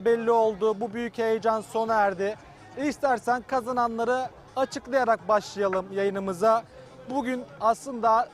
belli oldu. Bu büyük heyecan sona erdi. İstersen kazananları açıklayarak başlayalım yayınımıza. Bugün aslında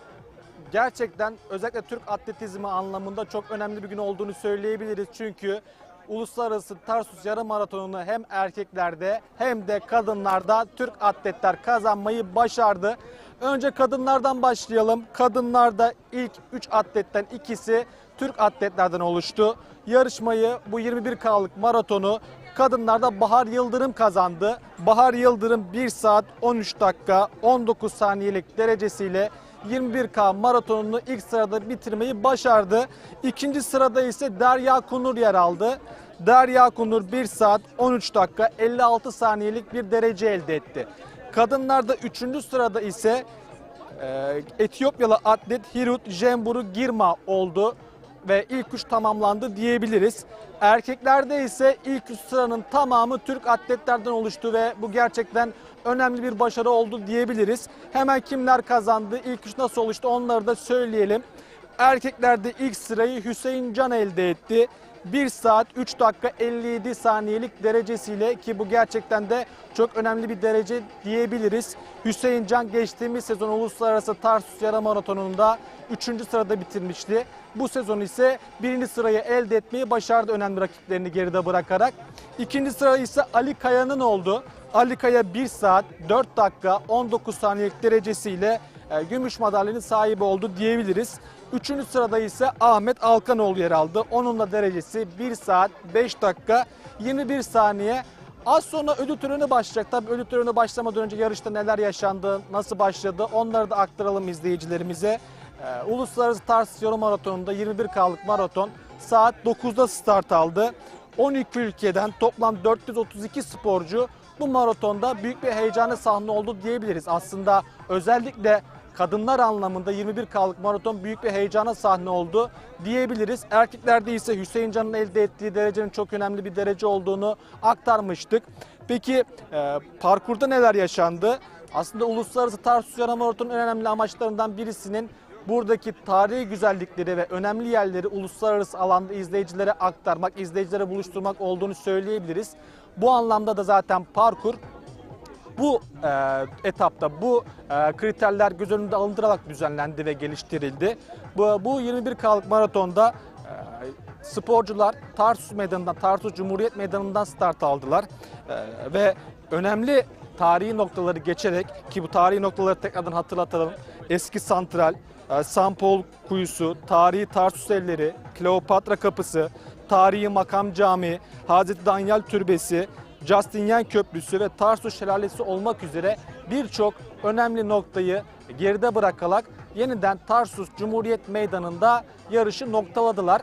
gerçekten özellikle Türk atletizmi anlamında çok önemli bir gün olduğunu söyleyebiliriz. Çünkü Uluslararası Tarsus Yarım Maratonu'nu hem erkeklerde hem de kadınlarda Türk atletler kazanmayı başardı. Önce kadınlardan başlayalım. Kadınlarda ilk 3 atletten ikisi Türk atletlerden oluştu. Yarışmayı bu 21K'lık maratonu kadınlarda Bahar Yıldırım kazandı. Bahar Yıldırım 1 saat 13 dakika 19 saniyelik derecesiyle 21K maratonunu ilk sırada bitirmeyi başardı. İkinci sırada ise Derya Kunur yer aldı. Derya Kunur 1 saat 13 dakika 56 saniyelik bir derece elde etti. Kadınlarda 3. sırada ise e, Etiyopyalı atlet Hirut Jemburu Girma oldu ve ilk üç tamamlandı diyebiliriz. Erkeklerde ise ilk üç sıranın tamamı Türk atletlerden oluştu ve bu gerçekten önemli bir başarı oldu diyebiliriz. Hemen kimler kazandı, ilk üç nasıl oluştu onları da söyleyelim. Erkeklerde ilk sırayı Hüseyin Can elde etti. 1 saat 3 dakika 57 saniyelik derecesiyle ki bu gerçekten de çok önemli bir derece diyebiliriz. Hüseyin Can geçtiğimiz sezon Uluslararası Tarsus Yarım Maratonu'nda 3. sırada bitirmişti. Bu sezon ise 1. sırayı elde etmeyi başardı önemli rakiplerini geride bırakarak. İkinci sıra ise Ali Kaya'nın oldu. Ali Kaya 1 saat 4 dakika 19 saniyelik derecesiyle e, gümüş madalyanın sahibi oldu diyebiliriz. Üçüncü sırada ise Ahmet Alkanoğlu yer aldı. Onun da derecesi 1 saat 5 dakika 21 saniye. Az sonra ödül töreni başlayacak. Tabii ödül töreni başlamadan önce yarışta neler yaşandı, nasıl başladı onları da aktaralım izleyicilerimize. Ee, Uluslararası Yarım Maratonu'nda 21K'lık maraton saat 9'da start aldı. 12 ülkeden toplam 432 sporcu bu maratonda büyük bir heyecana sahne oldu diyebiliriz. Aslında özellikle kadınlar anlamında 21K'lık maraton büyük bir heyecana sahne oldu diyebiliriz. Erkeklerde ise Hüseyin Can'ın elde ettiği derecenin çok önemli bir derece olduğunu aktarmıştık. Peki e, parkurda neler yaşandı? Aslında Uluslararası Tarsus Yarım Maratonu'nun en önemli amaçlarından birisinin buradaki tarihi güzellikleri ve önemli yerleri uluslararası alanda izleyicilere aktarmak, izleyicilere buluşturmak olduğunu söyleyebiliriz. Bu anlamda da zaten parkur bu e, etapta bu e, kriterler göz önünde alındırarak düzenlendi ve geliştirildi. Bu, bu 21K'lık maratonda e, sporcular Tarsus Meydanı'ndan, Tarsus Cumhuriyet Meydanı'ndan start aldılar. E, ve önemli tarihi noktaları geçerek ki bu tarihi noktaları tekrardan hatırlatalım. Eski santral, e, Sampol Kuyusu, tarihi Tarsus Evleri, Kleopatra Kapısı, tarihi Makam Camii, Hazreti Danyal Türbesi, Justinian Köprüsü ve Tarsus Şelalesi olmak üzere birçok önemli noktayı geride bırakarak yeniden Tarsus Cumhuriyet Meydanı'nda yarışı noktaladılar.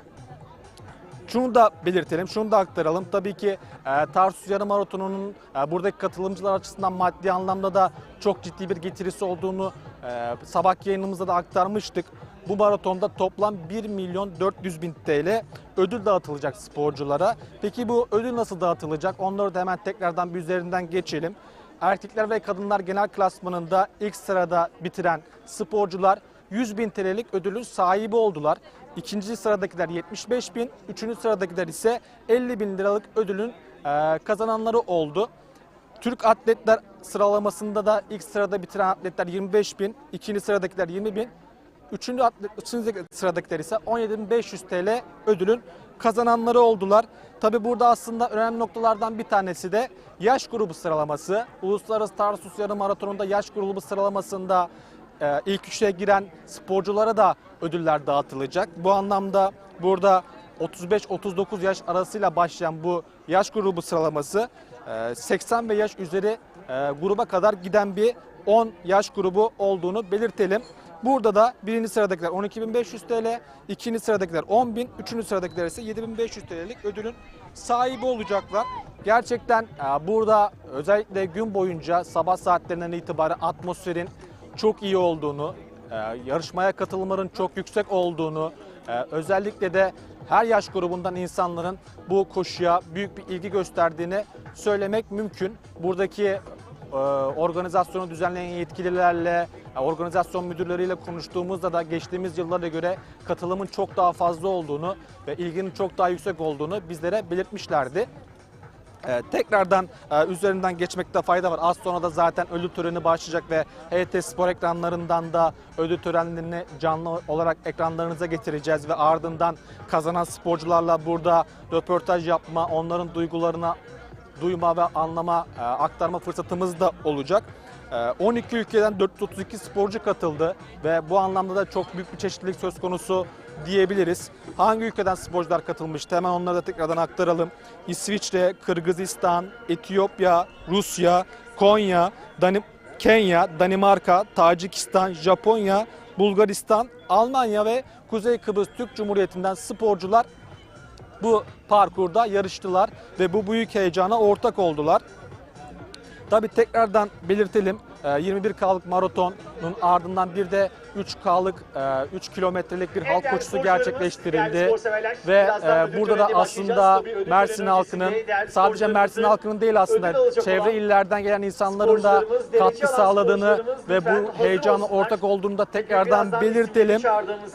Şunu da belirtelim, şunu da aktaralım. Tabii ki e, Tarsus Yarım Maratonu'nun e, buradaki katılımcılar açısından maddi anlamda da çok ciddi bir getirisi olduğunu e, sabah yayınımızda da aktarmıştık. Bu maratonda toplam 1 milyon 400 bin TL ödül dağıtılacak sporculara. Peki bu ödül nasıl dağıtılacak? Onları da hemen tekrardan bir üzerinden geçelim. Erkekler ve kadınlar genel klasmanında ilk sırada bitiren sporcular 100 bin TL'lik ödülün sahibi oldular. İkinci sıradakiler 75 bin, üçüncü sıradakiler ise 50 bin liralık ödülün e, kazananları oldu. Türk atletler sıralamasında da ilk sırada bitiren atletler 25 bin, ikinci sıradakiler 20 bin, üçüncü, üçüncü sıradakiler ise 17.500 TL ödülün kazananları oldular. Tabi burada aslında önemli noktalardan bir tanesi de yaş grubu sıralaması. Uluslararası Tarsus Yarım Maratonu'nda yaş grubu sıralamasında e, ilk üçe giren sporculara da ödüller dağıtılacak. Bu anlamda burada 35-39 yaş arasıyla başlayan bu yaş grubu sıralaması e, 80 ve yaş üzeri e, gruba kadar giden bir 10 yaş grubu olduğunu belirtelim. Burada da birinci sıradakiler 12.500 TL, ikinci sıradakiler 10.000, üçüncü sıradakiler ise 7.500 TL'lik ödülün sahibi olacaklar. Gerçekten e, burada özellikle gün boyunca sabah saatlerinden itibaren atmosferin çok iyi olduğunu, e, yarışmaya katılımların çok yüksek olduğunu, e, özellikle de her yaş grubundan insanların bu koşuya büyük bir ilgi gösterdiğini söylemek mümkün. Buradaki organizasyonu düzenleyen yetkililerle, e, organizasyon müdürleriyle konuştuğumuzda da geçtiğimiz yıllara göre katılımın çok daha fazla olduğunu ve ilginin çok daha yüksek olduğunu bizlere belirtmişlerdi. Ee, tekrardan e, üzerinden geçmekte fayda var. Az sonra da zaten ödül töreni başlayacak ve HT Spor ekranlarından da ödül törenlerini canlı olarak ekranlarınıza getireceğiz ve ardından kazanan sporcularla burada röportaj yapma, onların duygularına duyma ve anlama, e, aktarma fırsatımız da olacak. E, 12 ülkeden 432 sporcu katıldı ve bu anlamda da çok büyük bir çeşitlilik söz konusu diyebiliriz. Hangi ülkeden sporcular katılmıştı hemen onları da tekrardan aktaralım. İsviçre, Kırgızistan, Etiyopya, Rusya, Konya, Danim Kenya, Danimarka, Tacikistan, Japonya, Bulgaristan, Almanya ve Kuzey Kıbrıs Türk Cumhuriyeti'nden sporcular bu parkurda yarıştılar ve bu büyük heyecana ortak oldular. Tabi tekrardan belirtelim e, 21 K'lık maratonun ardından bir de 3K'lık 3 kilometrelik bir halk koşusu gerçekleştirildi. Ve e, burada da aslında Mersin halkının sadece Mersin halkının değil aslında çevre illerden gelen insanların da katkı sağladığını ve bu heyecana ortak olduğunu da tekrardan belirtelim.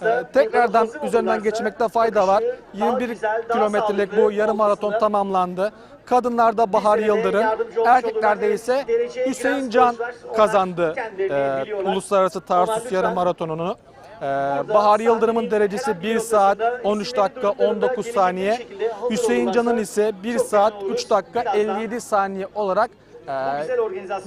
E, Tekrardan üzerinden geçmekte fayda var. 21 kilometrelik bu yarım maraton tamamlandı. Kadınlarda Bahar Yıldırım, erkeklerde ise Hüseyin Can kazandı e, Uluslararası Tarsus Yarım Maratonunu. E, Bahar Yıldırım'ın derecesi 1 saat 13 dakika 19 saniye. Hüseyin Can'ın ise 1 saat 3 dakika 57 saniye olarak e,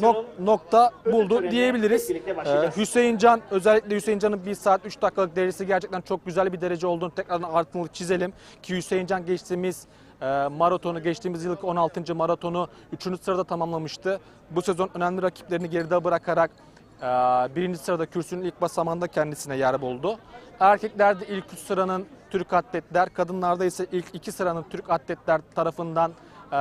nok- nokta buldu diyebiliriz. Ee, Hüseyin Can özellikle Hüseyin Can'ın 1 saat 3 dakikalık derecesi gerçekten çok güzel bir derece olduğunu tekrardan altını çizelim. Ki Hüseyin Can geçtiğimiz e, maratonu, geçtiğimiz yılki 16. maratonu 3. sırada tamamlamıştı. Bu sezon önemli rakiplerini geride bırakarak birinci sırada kürsünün ilk basamağında kendisine yer buldu. Erkeklerde ilk 3 sıranın Türk atletler, kadınlarda ise ilk 2 sıranın Türk atletler tarafından e,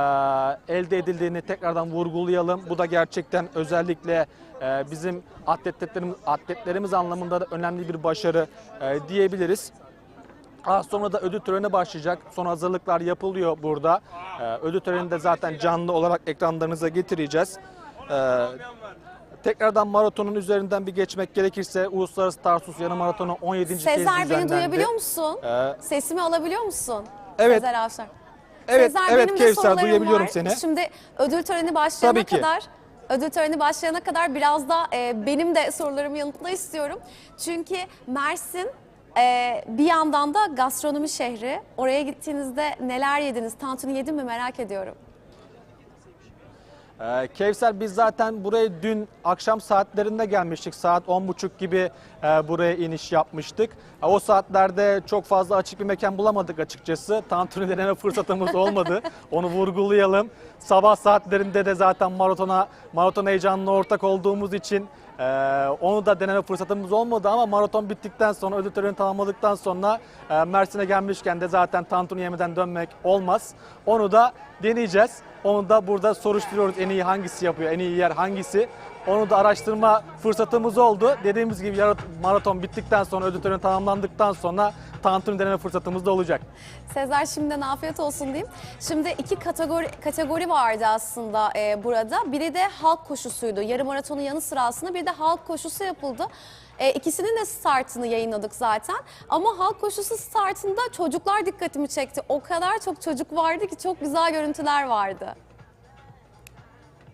elde edildiğini tekrardan vurgulayalım. Bu da gerçekten özellikle e, bizim atletlerimiz, atletlerimiz anlamında da önemli bir başarı e, diyebiliriz. Az sonra da ödül töreni başlayacak. Son hazırlıklar yapılıyor burada. Ödül törenini de zaten canlı olarak ekranlarınıza getireceğiz. Tekrardan maratonun üzerinden bir geçmek gerekirse Uluslararası Tarsus Yarım Maratonu 17. kez Sezer düzenlendi. beni duyabiliyor musun? E, Sesimi alabiliyor musun? Evet. Sezer Avşar. evet, Sezer, evet Kevser duyabiliyorum var. seni. Şimdi ödül töreni başlayana Tabii ki. kadar ödül töreni başlayana kadar biraz da e, benim de sorularımı yanıtla istiyorum. Çünkü Mersin e, bir yandan da gastronomi şehri. Oraya gittiğinizde neler yediniz? Tantuni yedin mi merak ediyorum. Ee, Kevser biz zaten buraya dün akşam saatlerinde gelmiştik. Saat 10.30 gibi e, buraya iniş yapmıştık. E, o saatlerde çok fazla açık bir mekan bulamadık açıkçası. Tantuni deneme fırsatımız olmadı. Onu vurgulayalım. Sabah saatlerinde de zaten maratona maraton heyecanına ortak olduğumuz için e, onu da deneme fırsatımız olmadı ama maraton bittikten sonra ödül töreni tamamladıktan sonra e, Mersin'e gelmişken de zaten tantuni yemeden dönmek olmaz. Onu da deneyeceğiz. Onu da burada soruşturuyoruz en iyi hangisi yapıyor, en iyi yer hangisi. Onu da araştırma fırsatımız oldu. Dediğimiz gibi maraton bittikten sonra, ödül töreni tamamlandıktan sonra tantuni deneme fırsatımız da olacak. Sezer şimdiden afiyet olsun diyeyim. Şimdi iki kategori kategori vardı aslında e, burada. Biri de halk koşusuydu. Yarım maratonun yanı sıra aslında bir de halk koşusu yapıldı. E, ikisinin de startını yayınladık zaten. Ama halk koşusu startında çocuklar dikkatimi çekti. O kadar çok çocuk vardı ki çok güzel görüntüler vardı.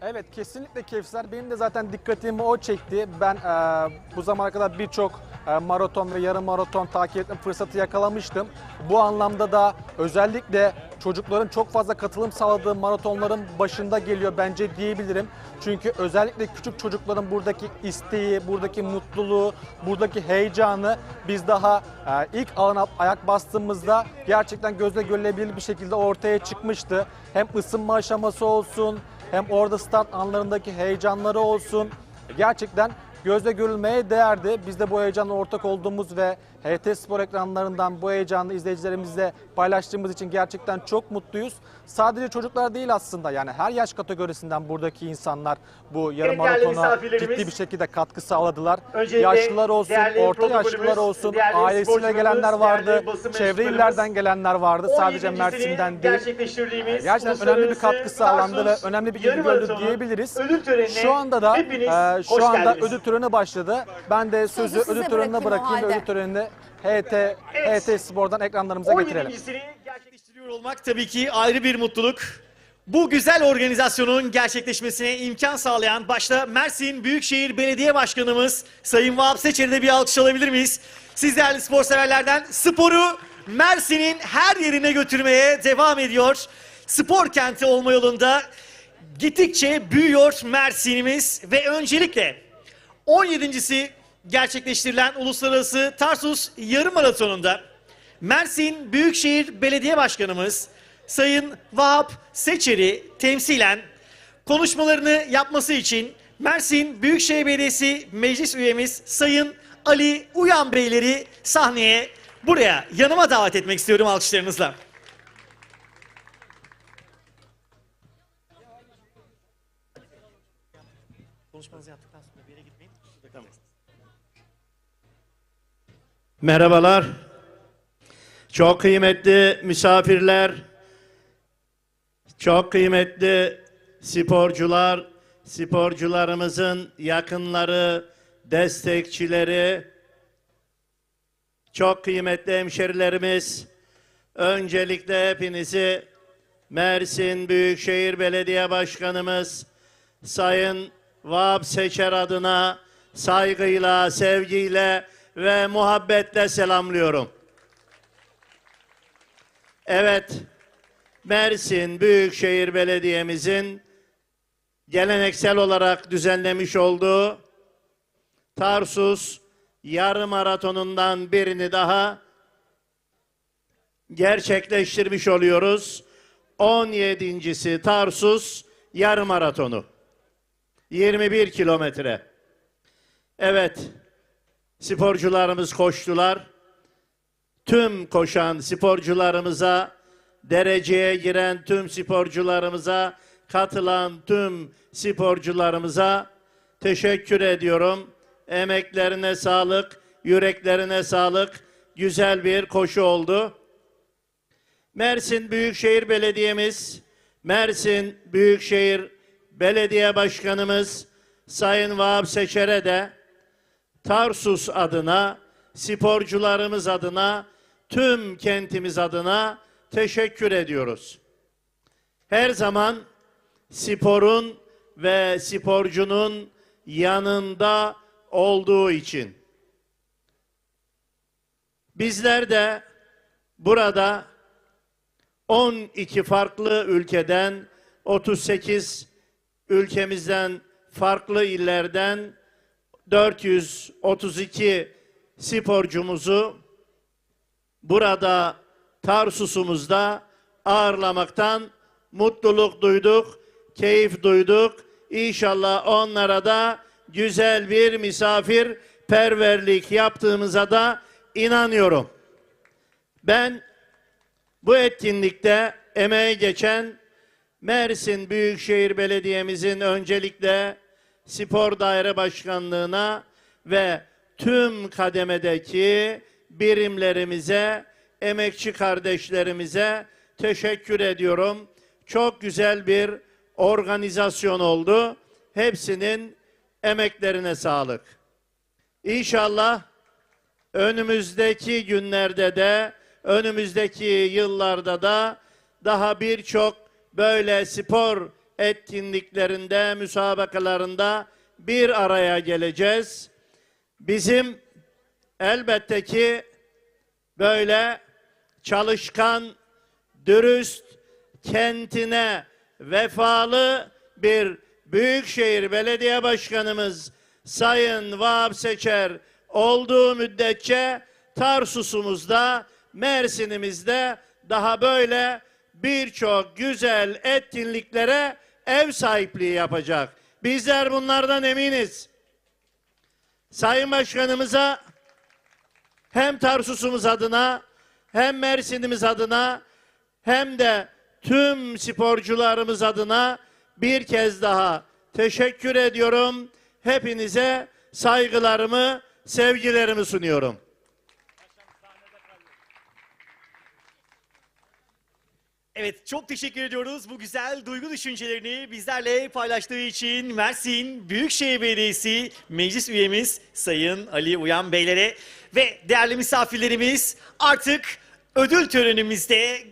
Evet kesinlikle Kevser. Benim de zaten dikkatimi o çekti. Ben e, bu zamana kadar birçok e, maraton ve yarım maraton takip etme fırsatı yakalamıştım. Bu anlamda da özellikle çocukların çok fazla katılım sağladığı maratonların başında geliyor bence diyebilirim. Çünkü özellikle küçük çocukların buradaki isteği, buradaki mutluluğu, buradaki heyecanı biz daha e, ilk alana ayak bastığımızda gerçekten gözle görülebilir bir şekilde ortaya çıkmıştı. Hem ısınma aşaması olsun, hem orada start anlarındaki heyecanları olsun. Gerçekten gözle görülmeye değerdi. Biz de bu heyecanla ortak olduğumuz ve HT Spor ekranlarından bu heyecanı izleyicilerimizle paylaştığımız için gerçekten çok mutluyuz. Sadece çocuklar değil aslında yani her yaş kategorisinden buradaki insanlar bu yarım değerli maratona misafirlerimiz, ciddi bir şekilde katkı sağladılar. Öncelikle Yaşlılar olsun, değerli orta protokolümüz, yaşlılar olsun, değerli ailesiyle gelenler vardı, değerli basın çevre mensuplarımız, illerden gelenler vardı. Sadece 17'sini Mersin'den değil. gerçekleştirdiğimiz Gerçekten önemli bir uluslararası katkı sağlandı ve Tarsus önemli bir ilgi yarım gördü maratonu diyebiliriz. Ödül törenine Şu anda da hepiniz e, hoş şu anda geldiniz. ödül töreni başladı. Ben de sözü size ödül törenine bırakayım o bırakayım ve halde. ödül HT Evet. HT Spor'dan ekranlarımıza getirelim. 17.sini gerçekleştiriyor. olmak tabii ki ayrı bir mutluluk. Bu güzel organizasyonun gerçekleşmesine imkan sağlayan başta Mersin Büyükşehir Belediye Başkanımız Sayın Vahap Seçer'i de bir alkış alabilir miyiz? Siz değerli spor severlerden sporu Mersin'in her yerine götürmeye devam ediyor. Spor kenti olma yolunda gittikçe büyüyor Mersin'imiz ve öncelikle 17.si gerçekleştirilen Uluslararası Tarsus Yarım Maratonu'nda Mersin Büyükşehir Belediye Başkanımız Sayın Vahap Seçer'i temsilen konuşmalarını yapması için Mersin Büyükşehir Belediyesi Meclis Üyemiz Sayın Ali Uyan Beyleri sahneye buraya yanıma davet etmek istiyorum alkışlarınızla. Merhabalar. Çok kıymetli misafirler, çok kıymetli sporcular, sporcularımızın yakınları, destekçileri, çok kıymetli hemşerilerimiz, öncelikle hepinizi Mersin Büyükşehir Belediye Başkanımız Sayın Vahap Seçer adına saygıyla, sevgiyle ve muhabbetle selamlıyorum. Evet, Mersin Büyükşehir Belediye'mizin geleneksel olarak düzenlemiş olduğu Tarsus yarım maratonundan birini daha gerçekleştirmiş oluyoruz. 17.si Tarsus yarım maratonu. 21 kilometre. Evet, sporcularımız koştular. Tüm koşan sporcularımıza, dereceye giren tüm sporcularımıza, katılan tüm sporcularımıza teşekkür ediyorum. Emeklerine sağlık, yüreklerine sağlık. Güzel bir koşu oldu. Mersin Büyükşehir Belediye'miz, Mersin Büyükşehir Belediye Başkanımız Sayın Vahap Seçer'e de Tarsus adına, sporcularımız adına, tüm kentimiz adına teşekkür ediyoruz. Her zaman sporun ve sporcunun yanında olduğu için. Bizler de burada 12 farklı ülkeden 38 ülkemizden farklı illerden 432 sporcumuzu burada Tarsus'umuzda ağırlamaktan mutluluk duyduk, keyif duyduk. İnşallah onlara da güzel bir misafir perverlik yaptığımıza da inanıyorum. Ben bu etkinlikte emeği geçen Mersin Büyükşehir Belediye'mizin öncelikle Spor Daire Başkanlığı'na ve tüm kademedeki birimlerimize, emekçi kardeşlerimize teşekkür ediyorum. Çok güzel bir organizasyon oldu. Hepsinin emeklerine sağlık. İnşallah önümüzdeki günlerde de, önümüzdeki yıllarda da daha birçok böyle spor etkinliklerinde, müsabakalarında bir araya geleceğiz. Bizim elbette ki böyle çalışkan, dürüst, kentine vefalı bir Büyükşehir Belediye Başkanımız Sayın Vahap Seçer olduğu müddetçe Tarsus'umuzda, Mersin'imizde daha böyle birçok güzel etkinliklere ev sahipliği yapacak. Bizler bunlardan eminiz. Sayın Başkanımıza hem Tarsus'umuz adına hem Mersin'imiz adına hem de tüm sporcularımız adına bir kez daha teşekkür ediyorum. Hepinize saygılarımı, sevgilerimi sunuyorum. Evet çok teşekkür ediyoruz bu güzel duygu düşüncelerini bizlerle paylaştığı için Mersin Büyükşehir Belediyesi meclis üyemiz Sayın Ali Uyan Beylere ve değerli misafirlerimiz artık ödül törenimizde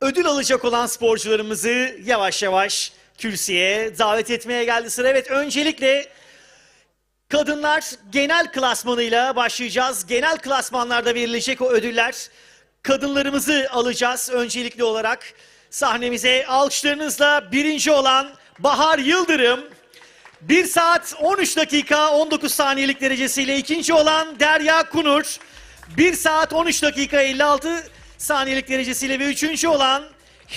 ödül alacak olan sporcularımızı yavaş yavaş kürsüye davet etmeye geldi sıra. Evet öncelikle Kadınlar genel klasmanıyla başlayacağız. Genel klasmanlarda verilecek o ödüller. Kadınlarımızı alacağız öncelikli olarak. Sahnemize alkışlarınızla birinci olan Bahar Yıldırım. 1 saat 13 dakika 19 saniyelik derecesiyle ikinci olan Derya Kunur. 1 saat 13 dakika 56 saniyelik derecesiyle ve üçüncü olan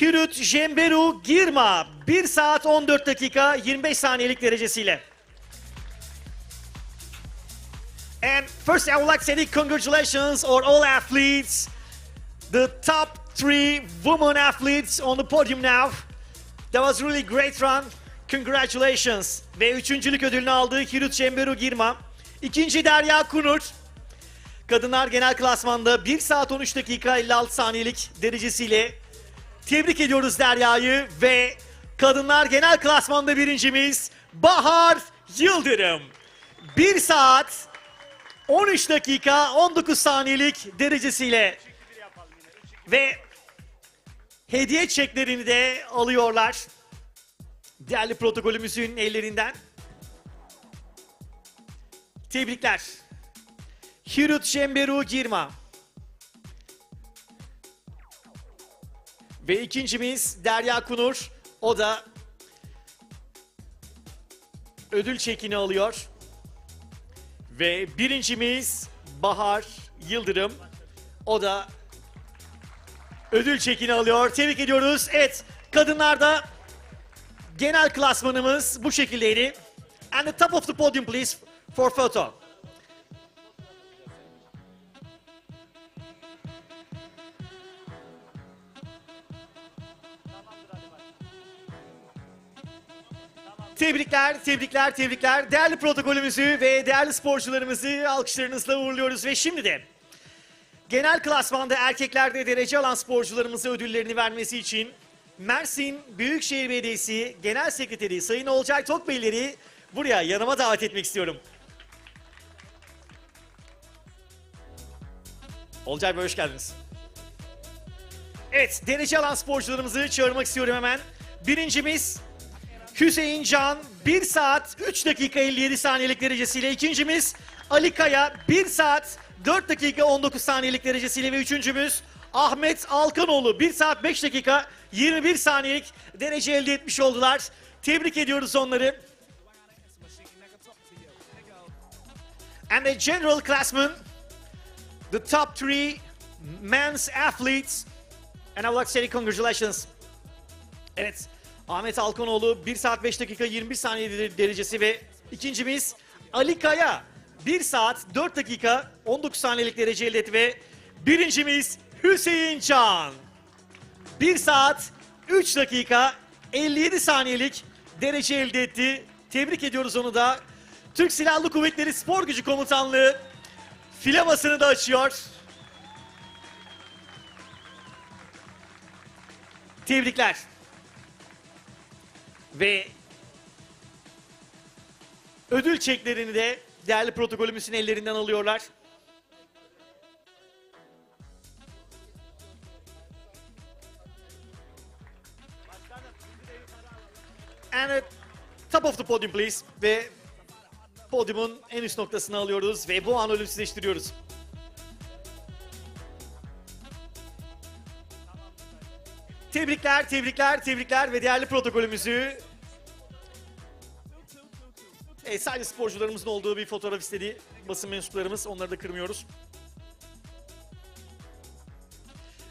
Hirut Jemberu Girma. 1 saat 14 dakika 25 saniyelik derecesiyle. And first, I would like to say congratulations on all athletes, the top three women athletes on the podium now. That was really great run. Congratulations. Ve üçüncülük ödülünü aldı Hirut Çemberu Girma. İkinci Derya Kunur. Kadınlar genel klasmanda 1 saat 13 dakika 56 saniyelik derecesiyle tebrik ediyoruz Derya'yı ve kadınlar genel klasmanda birincimiz Bahar Yıldırım. 1 saat 13 dakika 19 saniyelik derecesiyle ve hediye çeklerini de alıyorlar. Değerli protokolümüzün ellerinden. Tebrikler. Hirut Şemberu Girma. Ve ikincimiz Derya Kunur. O da ödül çekini alıyor. Ve birincimiz Bahar Yıldırım. O da ödül çekini alıyor. Tebrik ediyoruz. Evet, kadınlarda genel klasmanımız bu şekildeydi. And the top of the podium please for photo. Tebrikler, tebrikler, tebrikler. Değerli protokolümüzü ve değerli sporcularımızı alkışlarınızla uğurluyoruz. Ve şimdi de genel klasmanda erkeklerde derece alan sporcularımıza ödüllerini vermesi için Mersin Büyükşehir Belediyesi Genel Sekreteri Sayın Olcay Tokbeyleri buraya yanıma davet etmek istiyorum. Olcay Bey hoş geldiniz. Evet, derece alan sporcularımızı çağırmak istiyorum hemen. Birincimiz Hüseyin Can 1 saat 3 dakika 57 saniyelik derecesiyle ikincimiz Ali Kaya 1 saat 4 dakika 19 saniyelik derecesiyle ve üçüncümüz Ahmet Alkanoğlu 1 saat 5 dakika 21 saniyelik derece elde etmiş oldular. Tebrik ediyoruz onları. And the general classman, the top three men's athletes, and I would like to say congratulations. Evet. Ahmet Alkanoğlu 1 saat 5 dakika 21 saniye de- derecesi ve ikincimiz Ali Kaya 1 saat 4 dakika 19 saniyelik derece elde etti ve birincimiz Hüseyin Can 1 saat 3 dakika 57 saniyelik derece elde etti. Tebrik ediyoruz onu da. Türk Silahlı Kuvvetleri Spor Gücü Komutanlığı filamasını da açıyor. Tebrikler. Ve ödül çeklerini de değerli protokolümüzün ellerinden alıyorlar. And at top of the podium please. Ve podyumun en üst noktasını alıyoruz ve bu anı ölümsüzleştiriyoruz. Tebrikler, tebrikler, tebrikler ve değerli protokolümüzü e, sadece sporcularımızın olduğu bir fotoğraf istedi basın mensuplarımız. Onları da kırmıyoruz.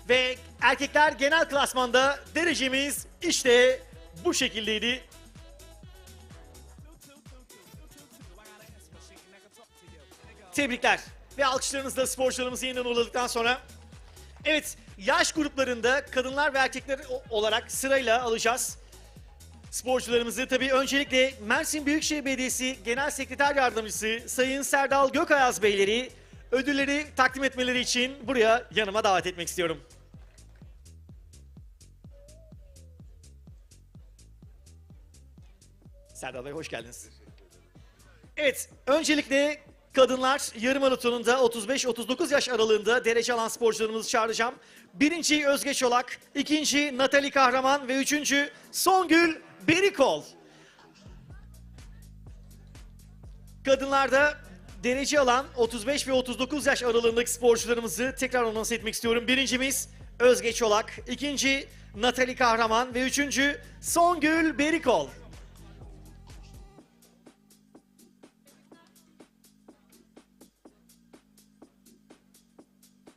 Ve erkekler genel klasmanda derecemiz işte bu şekildeydi. Tebrikler. Ve alkışlarınızla sporcularımızı yeniden uğurladıktan sonra Evet, yaş gruplarında kadınlar ve erkekler olarak sırayla alacağız. Sporcularımızı tabii öncelikle Mersin Büyükşehir Belediyesi Genel Sekreter Yardımcısı Sayın Serdal Gökayaz Beyleri ödülleri takdim etmeleri için buraya yanıma davet etmek istiyorum. Serdal Bey hoş geldiniz. Evet, öncelikle kadınlar yarım maratonunda 35-39 yaş aralığında derece alan sporcularımızı çağıracağım. Birinci Özge Çolak, ikinci Natali Kahraman ve üçüncü Songül Berikol. Kadınlarda derece alan 35 ve 39 yaş aralığındaki sporcularımızı tekrar anons etmek istiyorum. Birincimiz Özge Çolak, ikinci Natali Kahraman ve üçüncü Songül Berikol.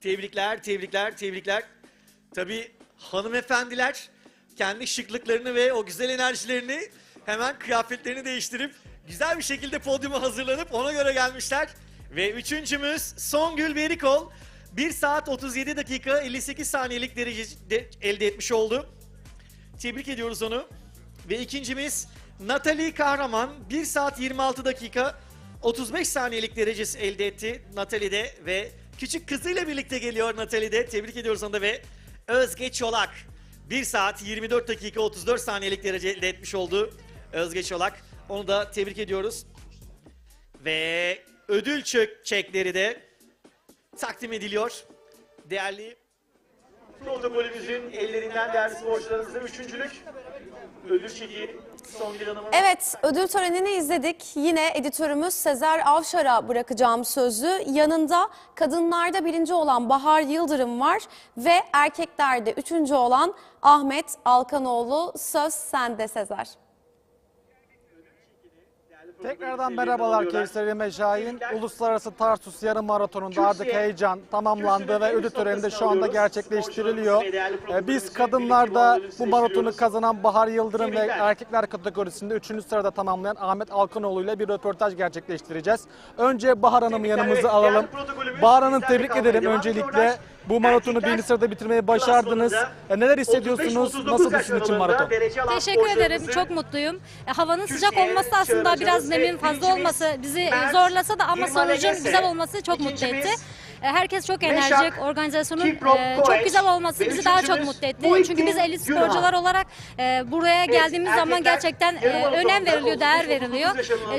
Tebrikler, tebrikler, tebrikler. Tabii hanımefendiler kendi şıklıklarını ve o güzel enerjilerini hemen kıyafetlerini değiştirip güzel bir şekilde podyuma hazırlanıp ona göre gelmişler. Ve üçüncümüz Songül Berikol 1 saat 37 dakika 58 saniyelik derece de- elde etmiş oldu. Tebrik ediyoruz onu. Ve ikincimiz Natalie Kahraman 1 saat 26 dakika 35 saniyelik derecesi elde etti Natalie'de ve küçük kızıyla birlikte geliyor Natalie'de. Tebrik ediyoruz onu da ve Özge Çolak 1 saat 24 dakika 34 saniyelik derece elde etmiş oldu Özge Çolak. Onu da tebrik ediyoruz. Ve ödül çek çekleri de takdim ediliyor. Değerli protokolümüzün ellerinden değerli sporcularımıza üçüncülük ödül çeki Songül Hanım'a. Evet, ödül törenini izledik. Yine editörümüz Sezer Avşar'a bırakacağım sözü. Yanında kadınlarda birinci olan Bahar Yıldırım var ve erkeklerde üçüncü olan Ahmet Alkanoğlu. Söz sende Sezer. Tekrardan merhabalar Kevser ve Şahin. Uluslararası Tarsus yarım maratonunda artık heyecan tamamlandı ve ödül töreni de şu anda gerçekleştiriliyor. Ee, Biz kadınlarda bu maratonu kazanan Bahar Yıldırım ve erkekler kategorisinde 3. sırada tamamlayan Ahmet Alkanoğlu ile bir röportaj gerçekleştireceğiz. Önce Bahar Hanım'ı yanımıza alalım. Bahar Hanım tebrik ederim öncelikle. Bu maratonu birinci sırada bitirmeyi başardınız. E, Neler hissediyorsunuz? Nasıl sizin için maraton? Teşekkür ederim. Çok mutluyum. E, havanın sıcak olması aslında biraz nemin fazla olması bizi zorlasa da ama sonucun güzel olması çok mutlu etti. E, Herkes çok enerjik. Organizasyonun e, çok güzel olması bizi daha çok mutlu etti. Çünkü biz elit sporcular olarak e, buraya geldiğimiz zaman gerçekten önem veriliyor, değer veriliyor.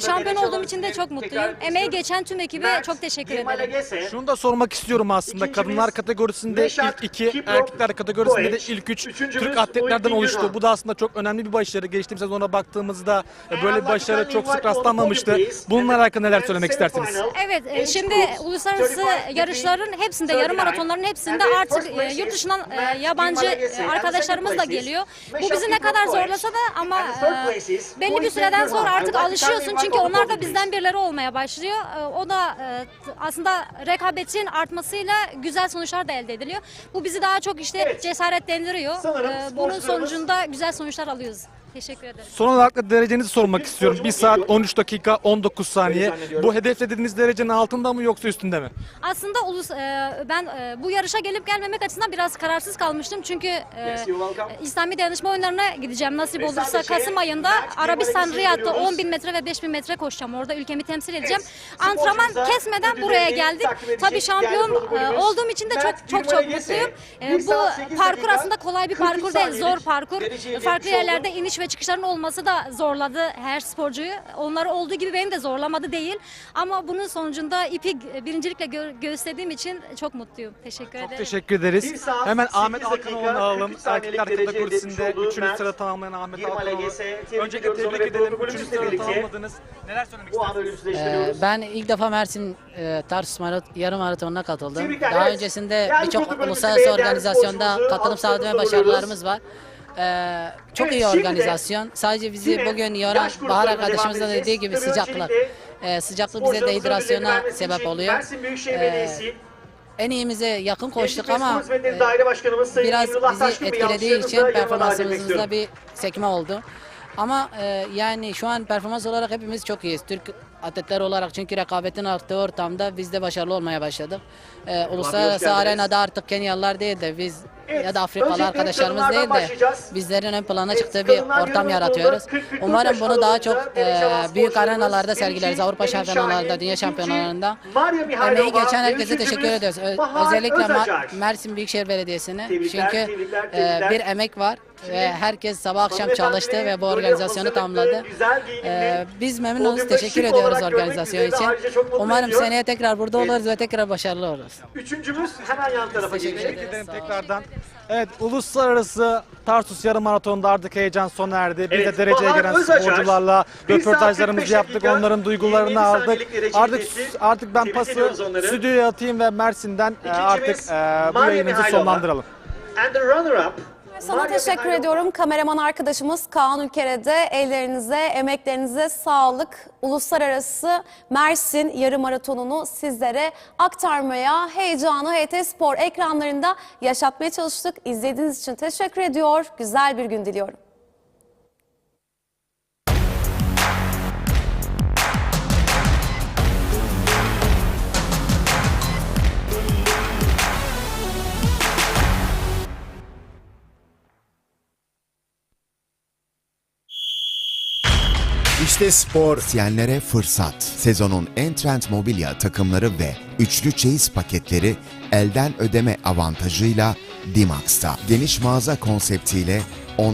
Şampiyon olduğum için de çok mutluyum. Emeği geçen tüm ekibe çok teşekkür ederim. Şunu da sormak istiyorum aslında. Kadınlar kategorisinde ilk iki, erkekler kategorisinde de ilk üç Türk atletlerden oluştu. Bu da aslında çok önemli bir başarı. Geçtiğimiz sezona baktığımızda böyle bir başarı çok sık rastlanmamıştı. Bununla alakalı neler söylemek istersiniz? Evet, şimdi uluslararası 35, yarışların hepsinde, yarım 39, maratonların hepsinde artık e, yurt dışından e, yabancı e, arkadaşlarımız da geliyor. Bu bizi ne kadar zorlasa da ama e, belli bir süreden sonra artık alışıyorsun çünkü onlar da bizden birileri olmaya başlıyor. E, O da e, aslında rekabetin artmasıyla güzel sonuçlar da elde ediliyor. Bu bizi daha çok işte cesaretlendiriyor. E, Bunun sonucunda güzel sonuçlar alıyoruz. Teşekkür ederim. Son olarak da derecenizi sormak istiyorum. 1 sporcumuz saat geliyor. 13 dakika 19 saniye. Bu hedeflediğiniz derecenin altında mı yoksa üstünde mi? Aslında ulus e, ben e, bu yarışa gelip gelmemek açısından biraz kararsız kalmıştım çünkü e, İslami dayanışma oyunlarına gideceğim nasip olursa sadece Kasım ayında Arabistan Riyad'da görüyoruz. 10 bin metre ve 5 bin metre koşacağım orada ülkemi temsil edeceğim. Antrenman kesmeden buraya geldik. Tabii şampiyon e, olduğum için de çok çok çok mutluyum. E, bu parkur aslında kolay bir 43 parkur değil zor parkur. Farklı yerlerde iniş ve çıkışların olması da zorladı her sporcuyu. Onları olduğu gibi beni de zorlamadı değil. Ama bunun sonucunda ipi birincilikle gö- gösterdiğim için çok mutluyum. Teşekkür Çok ederim. teşekkür ederiz. Hemen Ahmet dakika, Alkanoğlu'nu alalım. 43 saniyelik Erkekler kategorisinde etmiş olduğu 3. Mert sırada tamamlayan Ahmet tebrik Öncelikle tebrik ve ederim. 3. protokolümüzle sırada birlikte tamamladınız. Neler söylemek istersiniz? Ee, Ben ilk defa Mersin e, Tarsus Marat yarım maratonuna katıldım. Daha öncesinde birçok uluslararası organizasyonda katılım alkışlarımızla başarılarımız var. Ee, çok Evet, iyi şimdi organizasyon. Sadece bizi yine bugün yoran Bahar arkadaşımızın dediği gibi sıcaklık. Ee, sıcaklık bize dehidrasyona sebep oluyor. Mersin Büyükşehir Ee, Belediyesi, En iyimize yakın koştuk ama e, Daire Başkanımız Sayın biraz bizi etkilediği için performansımızda bir sekme oldu. Ama e, yani şu an performans olarak hepimiz çok iyiyiz. Türk atletler olarak çünkü rekabetin arttığı ortamda biz de başarılı olmaya başladık. Ee, uluslararası arenada artık Kenyalılar değil de biz ya da Afrikalı arkadaşlarımız değil de bizlerin ön plana çıktığı bir ortam yaratıyoruz. maratonda 40-44 Umarım bunu daha çok e, büyük arenalarda sergileriz. Avrupa şampiyonalarında, dünya şampiyonalarında. Emeği geçen herkese teşekkür ediyoruz. Ö- Özellikle Ma-. Mersin Büyükşehir Belediyesi'ne. Çünkü e, bir emek var ve herkes sabah akşam çalıştı ve bu organizasyonu tamamladı. güzel giyinimli, E, biz memnunuz, teşekkür ediyoruz organizasyon için. Umarım seneye tekrar burada oluruz ve tekrar başarılı oluruz. Üçüncümüz hemen yan tarafa Teşekkür gelecek. tekrardan. Evet, uluslararası Tarsus yarım maratonunda artık heyecan sona erdi. Biz Evet, de dereceye Özacar, sporcularla röportajlarımızı 45 yaptık. dakika, Onların duygularını 27 aldık. Artık artık ben pası stüdyoya atayım ve Mersin'den e, artık İkincimiz e, bu yayınımızı sonlandıralım. And the runner-up. Sana teşekkür ediyorum. Kameraman arkadaşımız Kaan Ülkere'de ellerinize, emeklerinize sağlık. Uluslararası Mersin yarım maratonunu sizlere aktarmaya, heyecanı HT Spor ekranlarında yaşatmaya çalıştık. İzlediğiniz için teşekkür ediyor. Güzel bir gün diliyorum. İşte spor isteyenlere fırsat. Sezonun en trend mobilya takımları ve üçlü çeyiz paketleri elden ödeme avantajıyla Dimax'ta. Geniş mağaza konseptiyle